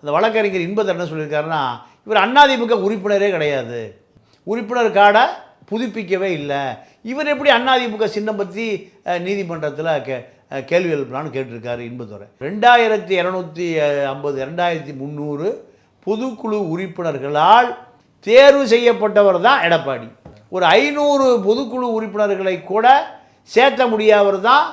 அந்த வழக்கறிஞர் இன்பத்தை என்ன சொல்லியிருக்காருன்னா இவர் அண்ணாதிமுக உறுப்பினரே கிடையாது. உறுப்பினர் கார்டை புதுப்பிக்கவே இல்லை. இவர் எப்படி அண்ணாதிமுக சின்னம் பற்றி நீதிமன்றத்தில் கே கேள்வி எழுப்பலான்னு கேட்டிருக்காரு இன்பதுரை. ரெண்டாயிரத்தி இரநூத்தி ஐம்பது ரெண்டாயிரத்தி முந்நூறு பொதுக்குழு உறுப்பினர்களால் தேர்வு செய்யப்பட்டவர் தான் எடப்பாடி. ஒரு ஐநூறு பொதுக்குழு உறுப்பினர்களை கூட சேர்த்த முடியாதவர் தான்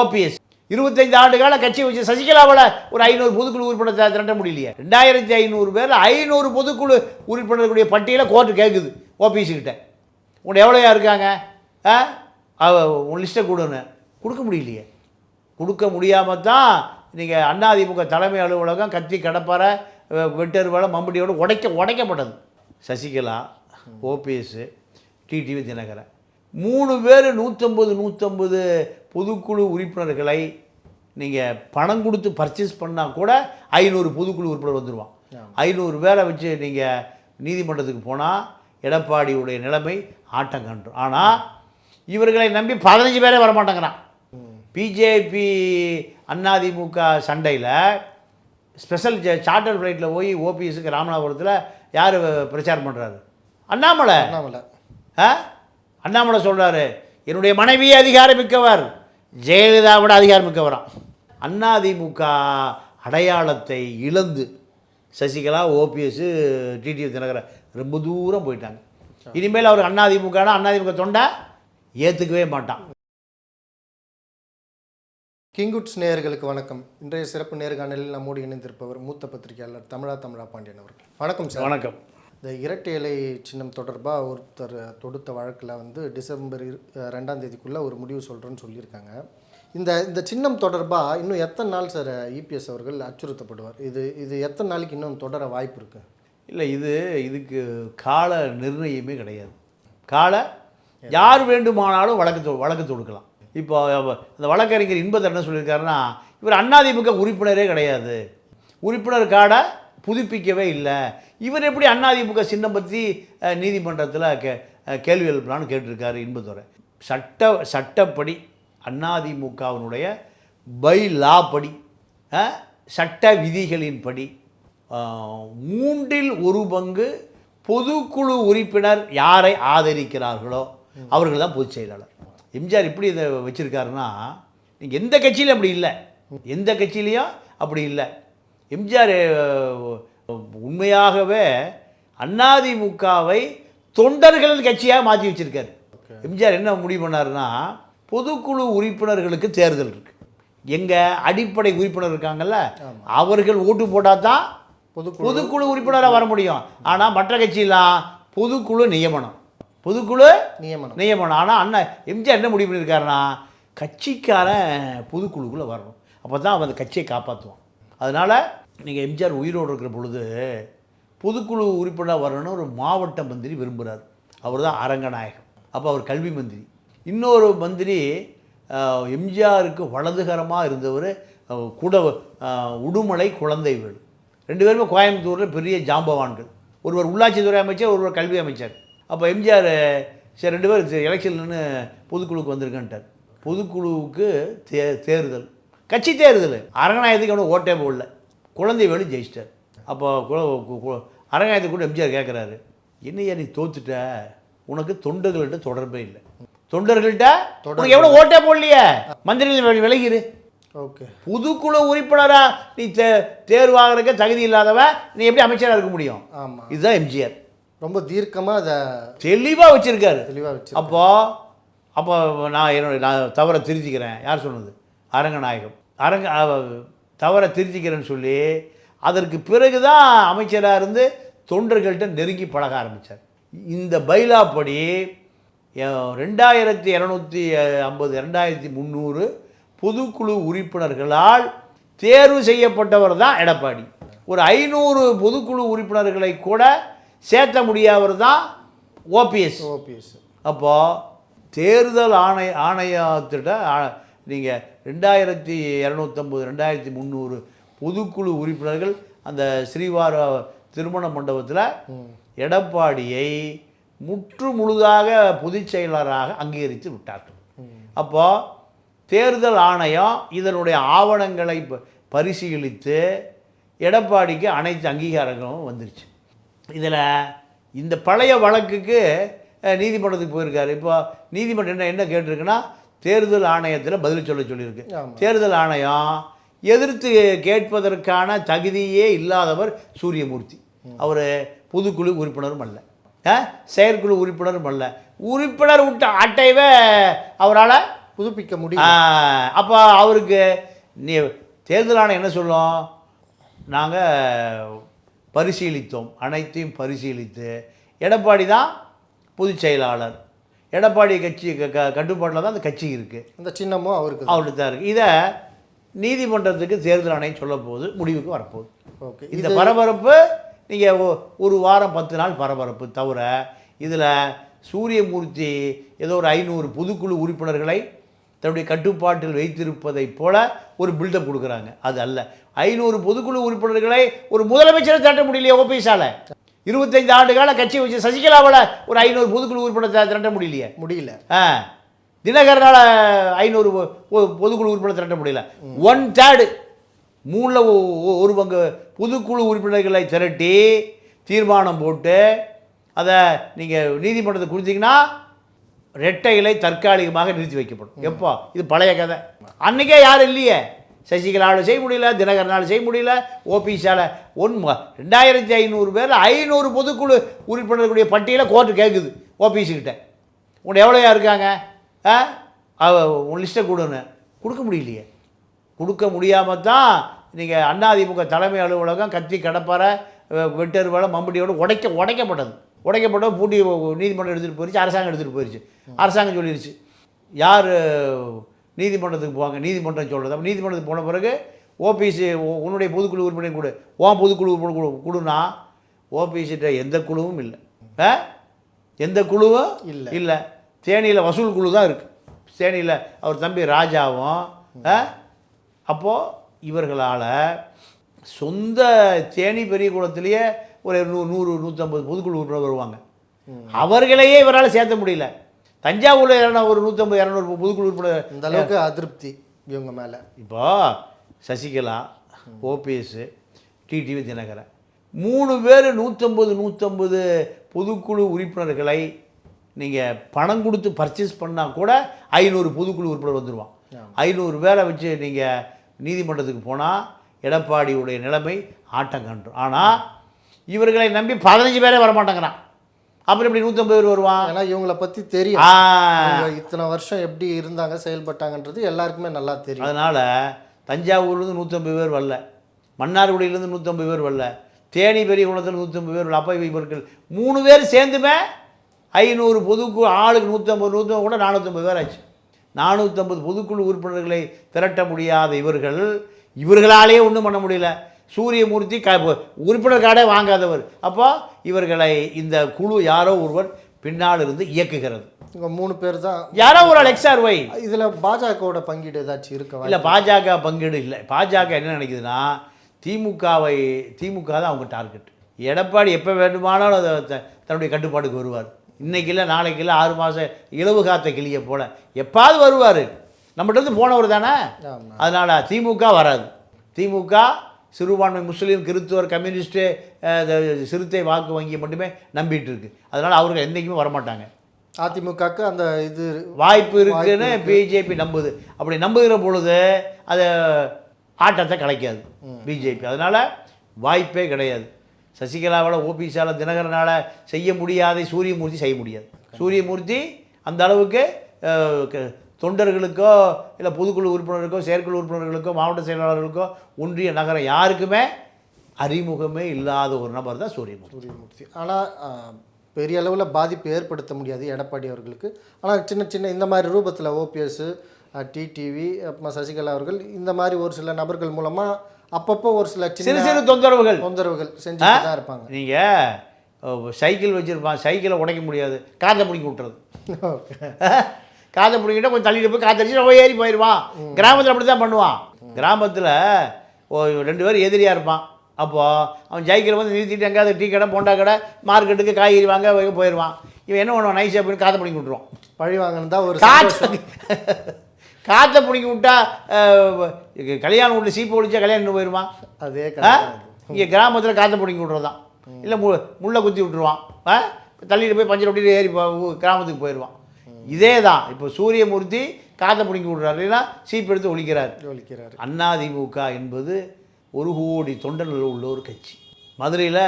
ஓபிஎஸ் இருபத்தைந்து ஆண்டு கால கட்சி வச்சு சசிகலாவோட ஒரு ஐநூறு பொதுக்குழு உறுப்பினர் திரட்ட முடியலையே. ரெண்டாயிரத்தி ஐநூறு பேர் ஐநூறு பொதுக்குழு உறுப்பினர்களுடைய பட்டியலை கோர்ட்டு கேட்குது ஓபிசிக்கிட்ட உன்னை எவ்வளோயா இருக்காங்க? ஆ? உன் லிஸ்ட்டை கொடுன்னு. கொடுக்க முடியலையே. கொடுக்க முடியாமல் தான் நீங்கள் அண்ணாதிமுக தலைமை அலுவலகம் கத்தி கடப்பாரை வெ- வெட்டருவாலை மம்பட்டியோடு உடைக்க உடைக்கப்பட்டது. Sasikala OPS TTV Dhinakaran. மூணு பேர் நூற்றம்பது நூற்றம்பது பொதுக்குழு உறுப்பினர்களை நீங்கள் பணம் கொடுத்து பர்ச்சேஸ் பண்ணால் கூட ஐநூறு பொதுக்குழு உறுப்பினர் வந்துடுவான் ஐநூறு பேரை வச்சு நீங்கள் நீதிமன்றத்துக்கு போனால் எடப்பாடியுடைய நிலைமை ஆட்டம் ஆனால் இவர்களை நம்பி பதினஞ்சு பேரே வரமாட்டேங்கிறான். பிஜேபி அதிமுக சண்டையில் ஸ்பெஷல் சார்ட்டர் ஃப்ளைட்டில் போய் ஓபிஎஸ்க்கு ராமநாதபுரத்தில் யார் பிரச்சாரம் பண்ணுறாரு அண்ணாமலை. அண்ணாமலை. ஆ? அண்ணாமலை சொல்கிறாரு என்னுடைய மனைவி அதிகாரமிக்கவர். ஜெயலலிதா விட அதிகாரமிக்கவராம். அதிமுக அடையாளத்தை இழந்து சசிகலா ஓபிஎஸ் டிடிவி தினகரன் ரொம்ப தூரம் போயிட்டாங்க. இனிமேல் அவர் அதிமுகனா அதிமுக தொண்டை? ஏற்றுக்கவே மாட்டான். கிங்குட்ஸ் நேயர்களுக்கு வணக்கம். இன்றைய சிறப்பு நேர்காணலில் நம்மோடு இணைந்திருப்பவர் மூத்த பத்திரிகையாளர் தமிழா தமிழா பாண்டியன் அவர்கள். வணக்கம் சார். வணக்கம். இந்த இரட்டை இலை சின்னம் தொடர்பாக ஒருத்தர் தொடுத்த வழக்கில் வந்து டிசம்பர் இரு- ரெண்டாம் தேதிக்குள்ளே ஒரு முடிவு சொல்கிறேன்னு சொல்லியிருக்காங்க. இந்த இந்த சின்னம் தொடர்பாக இன்னும் எத்தனை நாள் சார் இபிஎஸ் அவர்கள் அச்சுறுத்தப்படுவார்? இது இது எத்தனை நாளைக்கு இன்னும் தொடர வாய்ப்பு இருக்குது இல்லை இது இதுக்கு கால நிர்ணயமே கிடையாது. கால யார் வேண்டுமானாலும் வழக்கு தொ- வழக்கு தொடுக்கலாம். இப்போ அந்த வழக்கறிஞர் இன்பத்தர் என்ன சொல்லியிருக்காருன்னா இவர் அதிமுக உறுப்பினரே கிடையாது. உறுப்பினர் கார்டை புதுப்பிக்கவே இல்லை. இவர் எப்படி அதிமுக சின்னம் பற்றி நீதிமன்றத்தில் கே கேள்வி எழுப்பலான்னு கேட்டிருக்காரு இன்பதுரை. சட்ட சட்டப்படி அதிமுகவினுடைய பை லா படி சட்ட விதிகளின்படி மூன்றில் ஒரு பங்கு பொதுக்குழு உறுப்பினர் யாரை ஆதரிக்கிறார்களோ அவர்கள் தான் பொதுச் செயலாளர். எம்ஜிஆர் இப்படி இதை வச்சுருக்காருன்னா நீங்கள் எந்த கட்சியிலும் அப்படி இல்லை. எந்த கட்சியிலையும் அப்படி இல்லை. எம்ஜிஆர் உண்மையாகவே அதிமுகவை தொண்டர்கள் கட்சியாக மாற்றி வச்சிருக்காரு. எம்ஜிஆர் என்ன முடிவு பண்ணாருன்னா பொதுக்குழு உறுப்பினர்களுக்கு தேர்தல் இருக்கு. எங்க அடிப்படை உறுப்பினர் இருக்காங்கல்ல அவர்கள் ஓட்டு போட்டால் தான் பொதுக்குழு பொதுக்குழு உறுப்பினராக வர முடியும். ஆனால் மற்ற கட்சியெல்லாம் பொதுக்குழு நியமனம். பொதுக்குழு நியமனம். நியமனம். ஆனால் அண்ணன் எம்ஜிஆர் என்ன முடிவு பண்ணியிருக்காருன்னா கட்சிக்காரன் பொதுக்குழுக்குள்ளே வரணும். அப்போ தான் அவன் அந்த கட்சியை காப்பாற்றுவான் அதனால் நீங்கள் எம்ஜிஆர் உயிரோடு இருக்கிற பொழுது பொதுக்குழு உறுப்பினர் வரணும்னு ஒரு மாவட்ட மந்திரி விரும்புகிறார் அவர் தான் அரங்கநாயகம் அப்போ அவர் கல்வி மந்திரி. இன்னொரு மந்திரி எம்ஜிஆருக்கு வலதுகரமாக இருந்தவர் கூட உடுமலை குழந்தை வீடு. ரெண்டு பேருமே கோயம்புத்தூரில் பெரிய ஜாம்பவான்கள். ஒருவர் உள்ளாட்சித்துறை அமைச்சர் ஒருவர் கல்வி அமைச்சர். அப்போ எம்ஜிஆர் சரி ரெண்டு பேர் எலெக்ஷன் நின்று பொதுக்குழுவுக்கு வந்திருக்கேன்ட்டார். பொதுக்குழுவுக்கு தே தேர்தல். கட்சி தேர்தல். அரங்கநாயகத்துக்கு அவனுக்கு ஓட்டே போடல. குழந்தை வேலு ஜெயிச்சிட்டார். அப்போ அரங்கநாயகத்துக்கு கூட எம்ஜிஆர் கேட்குறாரு என்னையா நீ தோத்துட்ட? உனக்கு தொண்டர்கள்ட்ட தொடர்பே இல்லை. தொண்டர்கள்ட்ட? உனக்கு எவ்வளோ ஓட்டே போடலையே? மந்திரிகள் வி- விலகிரு. ஓகே. பொதுக்குழு உறுப்பினரா? நீ தே தேர்வாகிறதுக்கு தகுதி இல்லாதவன் நீ எப்படி அமைச்சராக இருக்க முடியும்? ஆமாம் இதுதான் எம்ஜிஆர். ரொம்ப தீர்க்கமாக அதை தெளிவாக வச்சிருக்காரு. தெளிவாக வச்சு அப்போ அப்போ நான் என்னுடைய நான் தவறை திருத்திக்கிறேன். யார் சொன்னது? அரங்கநாயகம். அரங்க தவறை திருத்திக்கிறேன்னு சொல்லி அதற்கு பிறகு தான் அமைச்சராக இருந்து தொண்டர்கள்ட்ட நெருங்கி பழக ஆரம்பித்தார் இந்த பைலா படி அஹ், ரெண்டாயிரத்தி இரநூத்தி ஐம்பது ரெண்டாயிரத்தி முந்நூறு பொதுக்குழு உறுப்பினர்களால் தேர்வு செய்யப்பட்டவர் தான் எடப்பாடி. ஒரு ஐநூறு பொதுக்குழு உறுப்பினர்களை கூட சேர்த்த முடியாதவர் தான் ஓபிஎஸ் ஓபிஎஸ் அப்போது தேர்தல் ஆணை ஆணையத்திட்ட நீங்கள் ரெண்டாயிரத்தி இரநூத்தம்பது ரெண்டாயிரத்தி முந்நூறு பொதுக்குழு உறுப்பினர்கள் அந்த ஸ்ரீவார திருமண மண்டபத்தில் எடப்பாடியை முற்று முழுதாக பொதுச் செயலராக அங்கீகரித்து விட்டார்கள். அப்போது தேர்தல் ஆணையம் இதனுடைய ஆவணங்களை ப- பரிசீலித்து எடப்பாடிக்கு அனைத்து அங்கீகாரங்களும் வந்துருச்சு. இதில் இந்த பழைய வழக்குக்கு நீதிமன்றத்துக்கு போயிருக்காரு. இப்போ நீதிமன்றம் என்ன என்ன கேட்டிருக்குன்னா தேர்தல் ஆணையத்தில் பதில் சொல்ல சொல்லியிருக்கு. தேர்தல் ஆணையம் எதிர்த்து கேட்பதற்கான தகுதியே இல்லாதவர் சூரியமூர்த்தி. அவர் பொதுக்குழு உறுப்பினரும் அல்ல. செயற்குழு உறுப்பினரும் அல்ல. உறுப்பினர் விட்ட அட்டையவே அவரால் புதுப்பிக்க முடியும் அப்போ அவருக்கு நீ தேர்தல் ஆணையம் என்ன சொல்லும்? நாங்கள் பரிசீலித்தோம். அனைத்தையும் பரிசீலித்து எடப்பாடி தான் பொதுச் செயலாளர். எடப்பாடி கட்சி க கட்டுப்பாட்டில் தான் அந்த கட்சி இருக்குது அந்த சின்னமும் அவருக்கு. அவருக்கு தான் இருக்குது இதை நீதிமன்றத்துக்கு தேர்தல் ஆணையம் சொல்ல போகுது முடிவுக்கு வரப்போகுது. ஓகே. இந்த பரபரப்பு நீங்கள் ஒரு வாரம் பத்து நாள் பரபரப்பு தவிர இதில் சூரியமூர்த்தி ஏதோ ஒரு ஐநூறு பொதுக்குழு உறுப்பினர்களை தன்னுடைய கட்டுப்பாட்டில் வைத்திருப்பதைப் போல ஒரு பில்டப் கொடுக்குறாங்க. அது அல்ல. ஐநூறு பொதுக்குழு உறுப்பினர்களை ஒரு முதலமைச்சரை தட்ட முடியலையே ஓபிஎஸால் இருபத்தைந்து ஆண்டு கால கட்சி வச்சு சசிகலாவால் ஒரு ஐநூறு பொதுக்குழு உறுப்பினர் திரட்ட முடியலையே? முடியல. ஆ. தினகரனால் ஐநூறு பொதுக்குழு உறுப்பினர் திரட்ட முடியல. ஒன் தேர்டு மூணில் ஒரு பங்கு பொதுக்குழு உறுப்பினர்களை திரட்டி தீர்மானம் போட்டு அதை நீங்கள் நீதிமன்றத்துக்கு கொடுத்தீங்கன்னா ரெட்டை இலை தற்காலிகமாக நிறுத்தி வைக்கப்படும். எப்போ? இது பழைய கதை. அன்றைக்கே யாரும் இல்லையே? சசிகலாவில் செய்ய முடியல தினகரனால் செய்ய முடியல ஓபிஸால் ஒன் ரெண்டாயிரத்தி ஐநூறு பேர் ஐநூறு பொதுக்குழு உறுப்பினர்களுடைய பட்டியலை கோர்ட்டு கேட்குது ஓபிஸுக்கிட்ட உன்னை எவ்வளோயா இருக்காங்க? ஆ? உன் லிஸ்ட்டை கொடுன்னு. கொடுக்க முடியலையே. கொடுக்க முடியாமல் தான் நீங்கள் அண்ணாதிமுக தலைமை அலுவலகம் கத்தி கடப்பாரை வெட்டருவாலை மம்பட்டியோட உடைக்க உடைக்கப்பட்டது. உடைக்கப்பட்ட பூட்டி நீதிமன்றம் எடுத்துகிட்டு போயிடுச்சு அரசாங்கம் எடுத்துகிட்டு போயிடுச்சு அரசாங்கம் சொல்லிருச்சு. யார் நீதிமன்றத்துக்கு போவாங்க. நீதிமன்றம் சொல்கிறது அப்போ நீதிமன்றத்துக்கு போன பிறகு ஓபிசி உன்னுடைய பொதுக்குழு உறுப்பினர் கொடு. உன் பொதுக்குழு உறுப்பினர் கொடு. கொடுனா ஓபிசிட்ட எந்த குழுவும் இல்லை. ஆ? எந்த குழுவும் இல்ல. இல்லை. தேனியில் வசூல் குழு தான் இருக்குது தேனியில் அவர் தம்பி ராஜாவும்? அப்போது இவர்களால் சொந்த தேனி பெரிய குளத்திலேயே ஒரு நூறு நூற்றம்பது பொதுக்குழு உறுப்பினர் வருவாங்க. அவர்களையே இவரால் சேர்த்த முடியல. தஞ்சாவூரில் இரநூறு ஒரு நூற்றம்பது இரநூறு பொதுக்குழு உறுப்பினர் இந்த அளவுக்கு அதிருப்தி இவங்க மேல. இப்போ சசிகலா ஓபிஎஸ் டிடிவி தினகரன் மூணு பேர் நூற்றம்பது நூற்றம்பது பொதுக்குழு உறுப்பினர்களை நீங்கள் பணம் கொடுத்து பர்ச்சேஸ் பண்ணால் கூட ஐநூறு பொதுக்குழு உறுப்பினர் வந்துடுவான் ஐநூறு பேரை வச்சு நீங்கள் நீதிமன்றத்துக்கு போனால் எடப்பாடியுடைய நிலைமை ஆட்டம் கண்டும் ஆனால் இவர்களை நம்பி பதினஞ்சு பேரே வரமாட்டேங்கிறான். அப்புறம் எப்படி நூற்றம்பது பேர் வருவான் ஏன்னா இவங்கள பத்தி தெரியும். இத்தனை வருஷம் எப்படி இருந்தாங்க செயல்பட்டாங்கன்றது எல்லாருக்குமே நல்லா தெரியும். அதனால் தஞ்சாவூர்லேருந்து நூற்றம்பது பேர் வரல. மன்னார்குடியிலேருந்து நூற்றம்பது பேர் வரல. தேனி பெரிய குளத்தில் நூற்றம்பது பேர் வரல. அப்போ இவர்கள் மூணு பேர் சேர்ந்துமே ஐநூறு பொதுக்குழு ஆளுக்கு நூற்றம்பது நூற்றம்பது கூட நானூற்றம்பது பேர் ஆச்சு. நானூற்றம்பது பொதுக்குழு உறுப்பினர்களை திரட்ட முடியாத இவர்கள் இவர்களாலேயே ஒன்றும் பண்ண முடியல. சூரியமூர்த்தி க உறுப்பினர் கார்டே வாங்காதவர். அப்போ இவர்களை இந்த குழு யாரோ ஒருவர் பின்னால் இருந்து இயக்குகிறது. இவங்க மூணு பேர் தான். யாரோ ஒரு ஆள் எக்ஸ்ஆர் ஒய் இதுல பாஜகவோட பங்கீடு ஏதாச்சும் இருக்க? இல்லை பாஜக பங்கீடு இல்லை. பாஜக என்ன நினைக்குதுன்னா திமுகவை திமுக தான் அவங்க டார்கெட். எடப்பாடி எப்போ வேண்டுமானாலும் அதை தன்னுடைய கட்டுப்பாட்டுக்கு வருவார். இன்னைக்கு இல்லை நாளைக்கு இல்லை ஆறு மாதம் இலவு காத்த கிளியை போல. எப்பாவது வருவார். நம்மகிட்ட இருந்து போனவர் தானே. அதனால் திமுக வராது. திமுக சிறுபான்மை முஸ்லீம் கிறிஸ்துவர் கம்யூனிஸ்ட்டு சிறுத்தை வாக்கு வங்கியை மட்டுமே நம்பிட்டு இருக்கு. அதனால் அவர்கள் என்றைக்குமே வரமாட்டாங்க. அதிமுகக்கு அந்த இது வாய்ப்பு இருக்குன்னு பிஜேபி நம்புது. அப்படி நம்புகிற பொழுது அது ஆட்டத்தை கலைக்காது பிஜேபி அதனால் வாய்ப்பே கிடையாது. சசிகலாவால் ஓபிஎஸால் தினகரனால் செய்ய முடியாதை சூரியமூர்த்தி செய்ய முடியாது. சூரியமூர்த்தி அந்த அளவுக்கு தொண்டர்களுக்கோ இல்லை பொதுக்குழு உறுப்பினருக்கோ செயற்குழு உறுப்பினர்களுக்கோ மாவட்ட செயலாளர்களுக்கோ ஒன்றிய நகரம் யாருக்குமே அறிமுகமே இல்லாத ஒரு நபர் தான் சூரியமூர்த்தி. சூரியமூர்த்தி. ஆனால் பெரிய அளவில் பாதிப்பு ஏற்படுத்த முடியாது எடப்பாடி அவர்களுக்கு. ஆனால் சின்ன சின்ன இந்த மாதிரி ரூபத்தில் ஓபிஎஸ் டிடிவி அப்புறமா சசிகலா அவர்கள் இந்த மாதிரி ஒரு சில நபர்கள் மூலமாக அப்பப்போ ஒரு சில சிறு சிறு தொந்தரவுகள். தொந்தரவுகள் செஞ்சுட்டு தான் இருப்பாங்க. நீங்கள் சைக்கிள் வச்சுருப்பான் சைக்கிளை உடைக்க முடியாது காற்றை பிடிக்கி விட்டுறது. காற்றை பிடிக்கிட்டா கொஞ்சம் தள்ளிட்டு போய் காற்றடிச்சு நம்ம ஏறி போயிடுவான். கிராமத்தில் அப்படி தான் பண்ணுவான். கிராமத்தில் ரெண்டு பேரும் எதிரியாக இருப்பான். அப்போது அவன் சைக்கிளை வந்து நிறுத்திட்டு எங்கேயாவது டீ கடை போண்டா கடை மார்க்கெட்டுக்கு காய்கறி வாங்க போய் போயிடுவான். இவன் என்ன பண்ணுவான்? நைஸாக போய் காற்றை பிடிக்கி விட்டுருவான். பழி வாங்கினது தான் ஒரு காற்று காற்றை பிடிக்கி விட்டா கல்யாணம் வீட்டில் சீப்பு ஒழிச்சா கல்யாணம் போயிடுவான். அதே கதை. இங்கே கிராமத்தில் காற்றை பிடிங்கி விட்றதான் இல்லை மு முள்ளை குத்தி விட்டுருவான். ஆ? தள்ளிட்டு போய் பஞ்சர் ஒட்டிட்டு ஏறி கிராமத்துக்கு போயிடுவான். இதே தான் இப்போ சூரியமூர்த்தி காற்றை பிடிங்கி விட்றாரு. இல்லைன்னா சீப் எடுத்து ஒழிக்கிறார். ஒழிக்கிறாரு. அதிமுக என்பது ஒரு கோடி தொண்டர்கள் உள்ள ஒரு கட்சி. மதுரையில்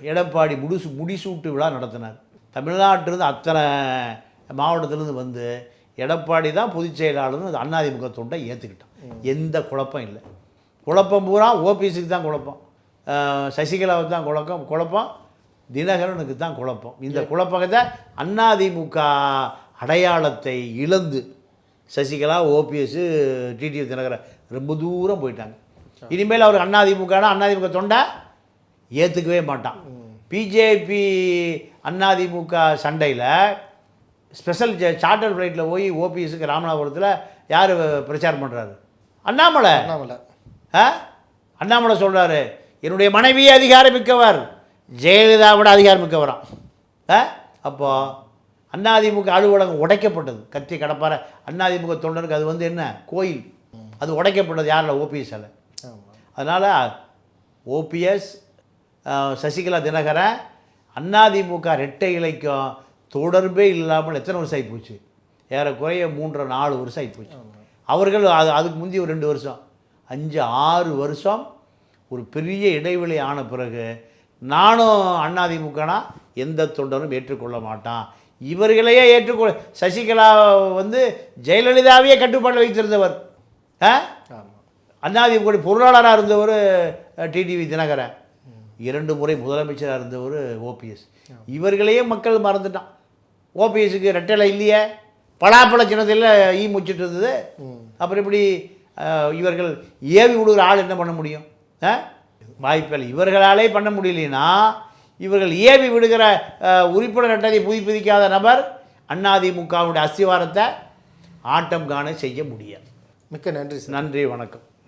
எடப்பாடி முடிசு முடிசூட்டு விழா நடத்தினார். தமிழ்நாட்டிலிருந்து அத்தனை மாவட்டத்திலேருந்து வந்து எடப்பாடி தான் பொதுச் செயலாளர்னு அதிமுக தொண்டை ஏற்றுக்கிட்டான் எந்த குழப்பம் இல்லை. குழப்பம் பூரா ஓபிஎஸ்க்கு தான் குழப்பம். சசிகலாவுக்கு தான் குழப்பம் குழப்பம். தினகரனுக்கு தான் குழப்பம். இந்த குழப்பத்தை அதிமுக அடையாளத்தை இழந்து சசிகலா ஓபிஎஸ் டிடிவி தினகரன் ரொம்ப தூரம் போயிட்டாங்க. இனிமேல் அவர் அதிமுகனா அதிமுக தொண்டை? ஏற்றுக்கவே மாட்டான். பிஜேபி அதிமுக சண்டையில் ஸ்பெஷல் சார்ட்டர் ஃப்ளைட்டில் போய் ஓபிஎஸ்க்கு ராமநாதபுரத்தில் யார் பிரச்சாரம் பண்ணுறாரு அண்ணாமலை. அண்ணாமலை. ஆ? அண்ணாமலை சொல்கிறாரு என்னுடைய மனைவி அதிகாரமிக்கவர். ஜெயலலிதாவோட அதிகாரமிக்கவராம் ஆ? அப்போது அண்ணாதிமுக அலுவலகம் உடைக்கப்பட்டது. கத்தி கடப்பார அண்ணாதிமுக தொண்டருக்கு அது வந்து என்ன? கோயில். அது உடைக்கப்பட்டது யாரில்? ஓபிஎஸ் ஆமாம் அதனால் ஓபிஎஸ் சசிகலா தினகரன் அண்ணாதிமுக ரெட்டை இலைக்கும் தொடர்பே இல்லாமல் எத்தனை வருஷம் ஆகிப்போச்சு ஏறக்குறைய மூன்றரை நாலு வருஷம் ஆகிப்போச்சு அவர்கள் அது அதுக்கு முந்தி ஒரு ரெண்டு வருஷம். அஞ்சு ஆறு வருஷம் ஒரு பெரிய இடைவெளி ஆன பிறகு நானும் அதிமுகனா எந்த தொண்டரும் ஏற்றுக்கொள்ள மாட்டான். இவர்களையே ஏற்றுக்கொள்ள சசிகலா வந்து ஜெயலலிதாவையே கட்டுப்பாட்டில் வைத்திருந்தவர். அதிமுக பொருளாளராக இருந்தவர் டிடிவி தினகரன். இரண்டு முறை முதலமைச்சராக இருந்தவர் ஓபிஎஸ் இவர்களையே மக்கள் மறந்துட்டான். ஓபிஎஸ்க்கு ரெட்டலை இல்லையே. பலாப்பழ சின்னத்தில் ஈ முச்சிட்டு இருந்தது. அப்புறம் இப்படி இவர்கள் ஏவி விடுகிற ஆள் என்ன பண்ண முடியும்? ஆ? வாய்ப்பில்லை இவர்களாலே பண்ண முடியலனா இவர்கள் ஏவி விடுகிற உறுப்பினர் அட்டை புதுப்பிதிக்காத நபர் அதிமுகவுடைய அஸ்திவாரத்தை ஆட்டம் காண செய்ய முடியாது. மிக்க நன்றி நன்றி வணக்கம்.